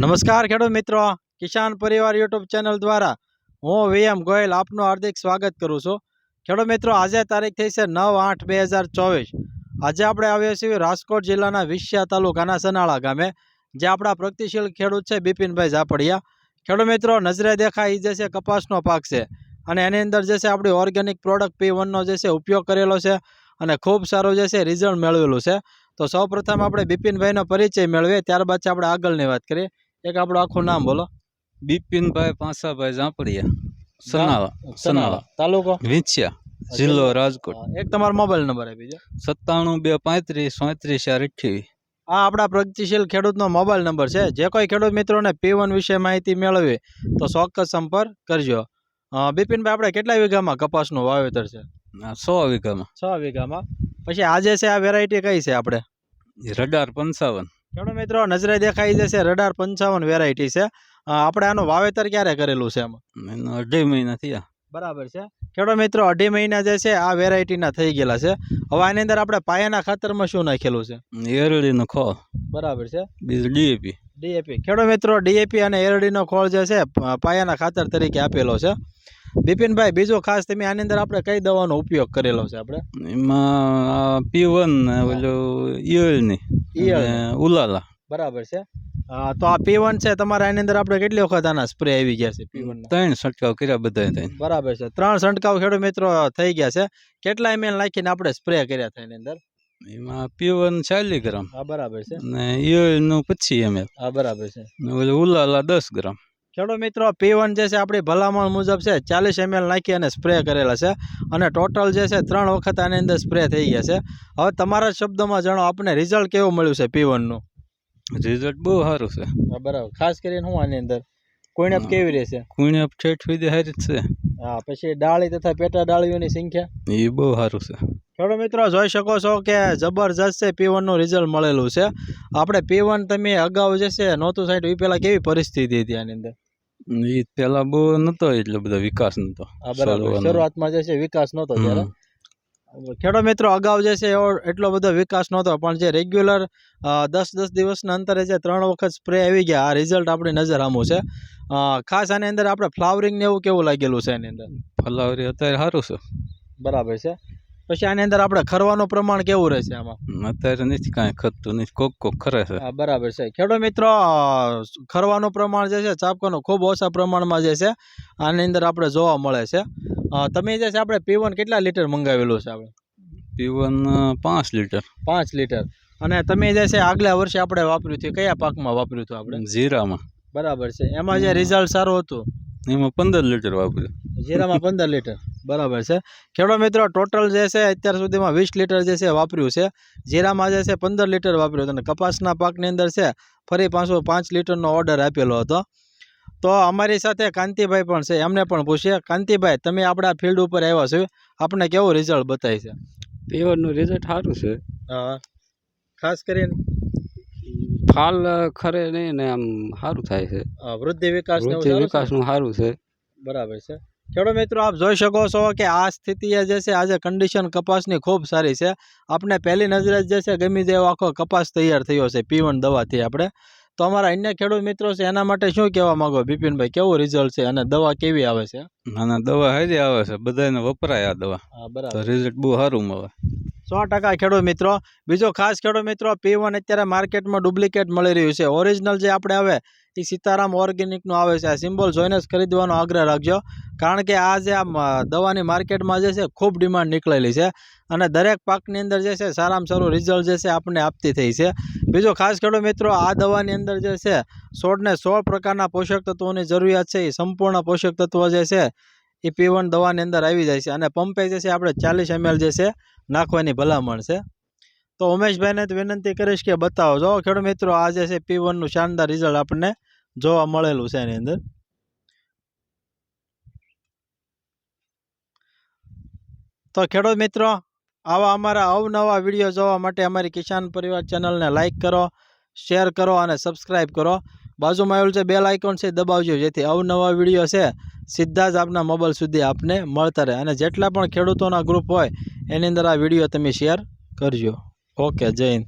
નમસ્કાર ખેડૂત મિત્રો. કિસાન પરિવાર યુટ્યુબ ચેનલ દ્વારા હું વીએમ ગોયલ આપનું હાર્દિક સ્વાગત કરું છું. ખેડૂત મિત્રો, આજે તારીખ થઈ છે નવ આઠ બે હજાર ચોવીસ. આજે આપણે આવ્યા છીએ રાજકોટ જિલ્લાના વિસ્યા તાલુકાના સનાળા ગામે જે આપણા પ્રગતિશીલ ખેડૂત છે બિપિનભાઈ ઝાપડિયા. ખેડૂત મિત્રો, નજરે દેખાય જે છે કપાસનો પાક છે અને એની અંદર જે છે આપણી ઓર્ગેનિક પ્રોડક્ટ પી વનનો જે છે ઉપયોગ કરેલો છે અને ખૂબ સારું જે છે રિઝલ્ટ મેળવેલું છે. તો સૌપ્રથમ આપણે બિપિનભાઈનો પરિચય મેળવીએ, ત્યારબાદ છે આપણે આગળની વાત કરીએ. એક આપણું આખું નામ બોલો. બિપિનભાઈ પાંસાભાઈ ઝાંપડિયા. સનાવા સનાવા તાલુકો? વિંછિયા જિલ્લો રાજકોટ. એક તમારો મોબાઈલ નંબર આપી દો. સત્તાણું બે પાંત્રીસ ચોત્રીસ ચાર અઠ્યાવીસ આ આપણા પ્રગતિશીલ ખેડૂતનો મોબાઈલ નંબર છે. જે કોઈ ખેડૂત મિત્રોને પીવન વિશે માહિતી મેળવી તો ચોક્કસ સંપર્ક કરજો. બિપિનભાઈ આપણે કેટલા વીઘામાં કપાસનું વાવેતર છે? સો વીઘામાં. સો વીઘામાં. પછી આજે છે આ વેરાયટી કઈ છે આપણે? રડાર પંચાવન. ખેડૂત મિત્રો? નજરે દેખાઈ જશે. રડાર પંચાવન વેરાયટી છે. આપણે આનું વાવેતર ક્યારે કરેલું છે એમાં? અઢી મહિના થયા. બરાબર છે. ખેડૂત મિત્રો? અઢી મહિના જે છે આ વેરાયટીના થઈ ગયેલા છે. હવે આની અંદર આપણે પાયાના ખાતરમાં શું નાખેલું છે? એરડીનો ખો બરાબર છે. બીજું ડીએપી ડીએપી ખેડૂત મિત્રો? ડીએપી અને એરડીનો ખોળ જે છે પાયાના ખાતર તરીકે આપેલો છે. બિપિનભાઈ બીજો ખાસ તમે આની અંદર આપણે કઈ દવાનો ઉપયોગ કરેલો છે આપણે? એમાં પી વન ઓલું ઈયળની ઈયળ. ઉલાલા. બરાબર છે. તો આ પી વન છે તમારા એની અંદર આપણે કેટલી વખત આના સ્પ્રે આવી ગયા છે પી ત્રણ છંટકાવ કર્યા બધા થઈને બરાબર છે. ત્રણ છંટકાવ ખેડૂત મિત્રો થઈ ગયા છે. કેટલા એમએલ નાખીને આપણે સ્પ્રે કર્યા હતા એની અંદર? એમાં પી વન ચાલીસ ગ્રામ. હા બરાબર છે. અને ઈયળનું પચીસ એમએલ હા બરાબર છે. ઓલું ઉલાલા દસ ગ્રામ. ખેડૂત મિત્રો પી વન જે છે આપણી ભલામણ મુજબ છે ચાલીસ એમએલ નાખી અને સ્પ્રે કરેલા છે. અને ટોટલ જે છે ત્રણ વખત આની અંદર સ્પ્રે થઈ ગયા છે. હવે તમારા જ શબ્દોમાં જણો આપણે રિઝલ્ટ કેવું મળ્યું છે પી વનનું રિઝલ્ટ બહુ સારું છે. બરાબર. ખાસ કરીને હું આની અંદર? કોઈને હા. કેવી રહેશે? કુણ્ય ઠેઠ સુધી હારી છે. હા પછી ડાળી તથા પેટા ડાળીઓની સંખ્યા? એ બહુ સારું છે. ખેડૂત મિત્રો જોઈ શકો છો કે જબરજસ્ત છે પી વનનું રિઝલ્ટ મળેલું છે. આપણે પી વન તમે અગાઉ જે છે નહોતું સાઈડ એ પહેલાં કેવી પરિસ્થિતિ હતી આની અંદર? એ પેલા બહુ નતો એટલો બધો વિકાસ નતો. આ બરાબર. શરૂઆતમાં. જે છે વિકાસ નતો ત્યારે. ખેડૂત મિત્રો અગાઉ જે છે એવો એટલો બધો વિકાસ નહોતો પણ જે રેગ્યુલર દસ દસ દિવસના અંતરે જે ત્રણ વખત સ્પ્રે આવી ગયા આ રિઝલ્ટ આપણી નજર આમું છે. ખાસ આની અંદર આપણે ફ્લાવરિંગ ને એવું કેવું લાગેલું છે એની અંદર? ફ્લાવરિંગ અત્યારે સારું છે. બરાબર છે. પછી આની અંદર આપણે ખરવાનું પ્રમાણ કેવું રહેશે આમાં? અત્યારે નથી કાંઈ ખતું નથી કોક કોક ખરે છે. હા બરાબર છે. ખેડૂત મિત્રો ખરવાનું પ્રમાણ જે છે ચાપકાનું ખૂબ ઓછા પ્રમાણમાં જે છે આની અંદર આપણે જોવા મળે છે. તમે જે છે આપણે પીવન કેટલા લીટર મંગાવેલું છે આપણે? પીવન પાંચ લીટર. પાંચ લીટર. અને તમે જે છે આગલા વર્ષે આપણે વાપર્યું હતું કયા પાકમાં વાપર્યું હતું આપણે? જીરામાં. બરાબર છે. એમાં જે રિઝલ્ટ સારું હતું? એમાં પંદર લીટર વાપર્યું. જીરામાં પંદર લીટર. બરાબર છે. ખેડૂત મિત્રો ટોટલ જે છે અત્યાર સુધીમાં વીસ લીટર જે છે વાપર્યું છે. જીરામાં જે છે પંદર લીટર વાપર્યું હતું અને કપાસના પાકની અંદર છે ફરી પાછો પાંચ લીટરનો ઓર્ડર આપેલો હતો. તો અમારી સાથે કાંતિભાઈ પણ છે એમને પણ પૂછીએ. કાંતિભાઈ તમે આપણા ફિલ્ડ ઉપર આવ્યા છો. આપણે કેવું રિઝલ્ટ બતાવે છે? પીવરનું રિઝલ્ટ સારું છે. હા ખાસ કરીને? ફાલ ખરે નહીં ને આમ સારું થાય છે. વૃદ્ધિ વિકાસ વૃદ્ધિ વિકાસનું સારું છે. બરાબર છે. ખેડૂત મિત્રો આપ જોઈ શકો છો કે આ સ્થિતિએ જે છે આજે કન્ડિશન કપાસની ખૂબ સારી છે. આપણે પહેલી નજરે જે છે ગમી જેવો આખો કપાસ તૈયાર થયો છે પીવન દવાથી આપણે. તો અમારા અન્ય ખેડૂત મિત્રો છે એના માટે શું કહેવા માંગો? બિપિનભાઈ કેવું રિઝલ્ટ છે અને દવા કેવી આવે છે? નાના દવા હારી આવે છે બધાને વપરાય આ દવા. બરાબર. રિઝલ્ટ બહુ સારું મળે. સો ટકા ખેડૂત મિત્રો. બીજો ખાસ ખેડૂત મિત્રો પી અત્યારે માર્કેટમાં ડુપ્લિકેટ મળી રહ્યું છે. ઓરિજિનલ જે આપણે આવે એ સીતારામ ઓર્ગેનિકનું આવે છે. આ સિમ્બોલ જોઈને જ ખરીદવાનો આગ્રહ રાખજો. કારણ કે આ જે આ દવાની માર્કેટમાં જે છે, ખૂબ ડિમાન્ડ નીકળેલી છે. અને દરેક પાકની અંદર જે છે, સારામાં સારું રિઝલ્ટ જે છે આપણને આપતી થઈ છે. બીજો ખાસ ખેડૂત મિત્રો, આ દવાની અંદર જે છે સોળને સોળ પ્રકારના પોષક તત્વોની જરૂરિયાત છે. એ સંપૂર્ણ પોષક તત્વો જે છે એ પીવન દવાની અંદર આવી જાય છે. અને પંપે જે છે, આપણે ચાલીસ એમએલ જે છે, નાખવાની ભલામણ છે. તો ઉમેશભાઈને તો વિનંતી કરીશ કે બતાવો. જો ખેડૂત મિત્રો, આજે છે પી વનનું શાનદાર રિઝલ્ટ આપણને જોવા મળેલું છે એની અંદર. તો ખેડૂત મિત્રો, આવા અમારા અવનવા વીડિયો જોવા માટે અમારી કિસાન પરિવાર ચેનલને લાઇક કરો શેર કરો અને સબસ્ક્રાઈબ કરો. બાજુમાં આવેલું છે બેલ આઇકોન છે દબાવજો, જેથી અવનવા વીડિયો છે સીધા જ આપના મોબાઈલ સુધી આપને મળતા રહે. અને જેટલા પણ ખેડૂતોના ગ્રુપ હોય, એની અંદર આ વીડિયો તમે શેર કરજો. Okay, Jane.